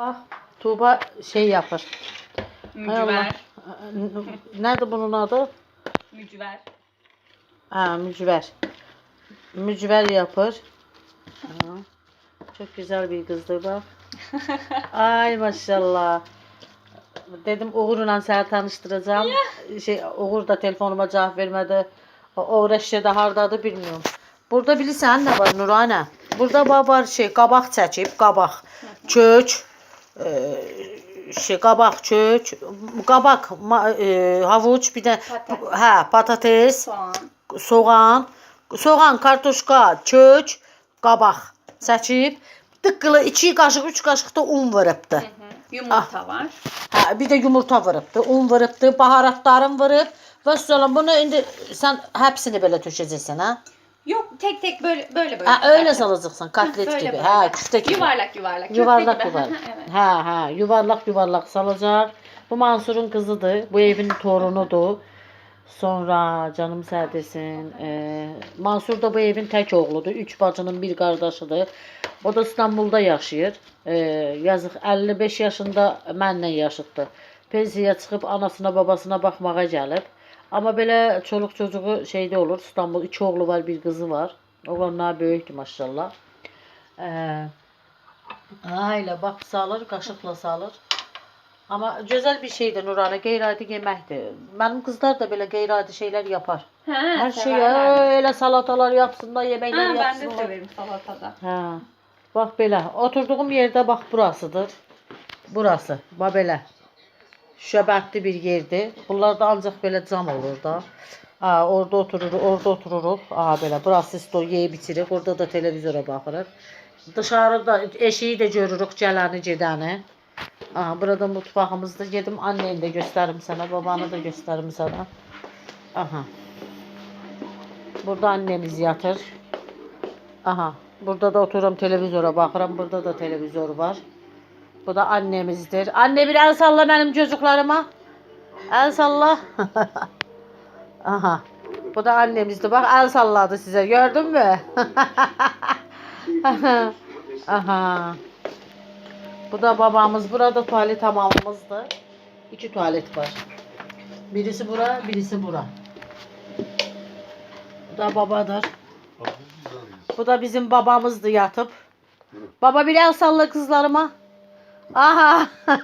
Bak Tuğba şey yapar. Mücver. Nerede bunun adı? Mücver. Ha mücver. Mücver yapar. Ha. Çok güzel bir kızdır bak. Ay maşallah. Dedim Uğur'la seni tanıştıracağım. Şey Uğur da telefonuma cevap vermedi. O uğraşıda hardadı bilmiyorum. Burada bilirsən ne var Nurane? Burada var şey qabaq çəkib, qabaq. Çök. Şey qabaq çök, qabaq e, havuç bir de Patates. hə patates, Soğan. soğan, soğan, kartuşka, çök, qabaq çəkib. Tıqqılı 2 qaşıq, 3 qaşıq da un vurubdu. Hı hı. Yumurta var. Hə, bir də yumurta vurubdu, un vurubdu, baharatlarını vurub və sonra bunu indi sən həbsini belə tökəcəksən, hə? Yok tek tek böyle böyle böyle. Hə, öyle zaten. salacaqsan, kotlet Böyle gibi. böyle. Hə, küftə gibi. Yuvarlak yuvarlak. Köfte Yuvarlak gibi. yuvarlak. evet. Hə, hə, yuvarlak yuvarlak salacaq. Bu Mansur'un kızıdır. Bu evin torunudur. Sonra canım sərdesin. E, Mansur da bu evin tək oğludur. Üç bacının bir qardaşıdır. O da İstanbulda yaşayır. E, yazıq 55 yaşında mənlə yaşıddır. Pensiyaya çıxıb anasına babasına baxmağa gəlib. Amma belə çoluq çocuğu şeydə olur. İstanbul iki oğlu var, bir qızı var. Oğlanlar böyükdür maşallah. E, Ailə bax salır, qaşıqla salır. Amma gözəl bir şeydir Nurana, qeyri-adi yeməkdir. Mənim qızlar da belə qeyri-adi şeylər yapar. Ha, Hər şey severler. elə salatalar yapsınlar, yeməklər Ha, ben de yapsınlar. severim salatada. Hə. Bax belə. Oturduğum yerdə bax burasıdır. Burası. Bax belə. Şöbətli bir yerdir. Bunlarda ancaq belə cam olur da. Ha, orada otururuq, orada otururuq. Aha belə. Burası stol yeyib içirik. Orada da televizora baxırıq. Dışarıda eşiyi də görürük, gələni, gedəni. Aha, burada mutfağımızda. Gedim anneni də göstərim sənə, babanı da göstərim sənə. Aha. Burada annemiz yatır. Aha. Burada da otururum televizyora bakıram. Burada da televizyor var. Bu da annemizdir. Anne bir el salla benim çocuklarıma. El salla. Aha. Bu da annemizdi. Bak el salladı size. Gördün mü? Aha. Bu da babamız. Burada tuvalet hamamımızdı. İki tuvalet var. Birisi bura, birisi bura. Bu da babadır. Bu da bizim babamızdı yatıp. Baba bir el salla kızlarıma. Aha.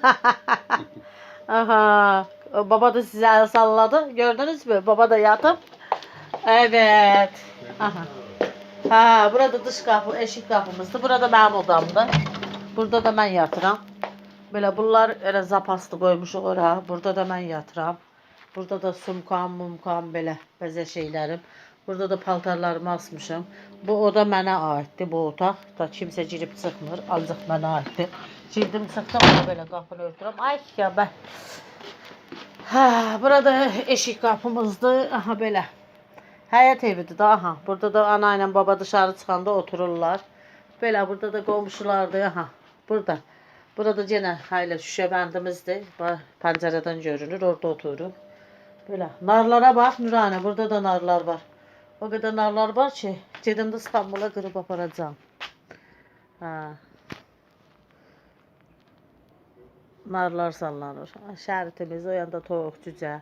Aha. Baba da size el salladı. Gördünüz mü? Baba da yatıp. Evet. Aha. Ha, burada dış kapı, eşik kapımızdı. Burada benim odamdı. Burada da ben yatıram. Böyle bunlar elə zapaslı qoymuşuq ora. Burada da ben yatıram. Burada da sumkam, mumkam belə bəzə şeylərim. Burada da paltarlarımı asmışam. Bu oda mənə aiddir, bu otaq. Da kimsə girib çıxmır, ancaq mənə aiddir. Girdim, çıxdım, ona belə qapını örtürəm. Ay ya mən. Hə, burada eşik qapımızdır. Aha belə. Həyət evidir da, aha. Burada da ana ilə baba dışarı çıxanda otururlar. Belə burada da qonşulardır, aha. Burada. Burada yenə hayla şüşə bəndimizdir. Pəncərədən görünür, orada otururum. Belə. Narlara bax, Nurane, burada da narlar var. O qədər narlar var ki, gedim də İstanbula qırıb aparacağam. Hə. Narlar sallanır. Şəhər temiz, o yanda toyuq, cücə.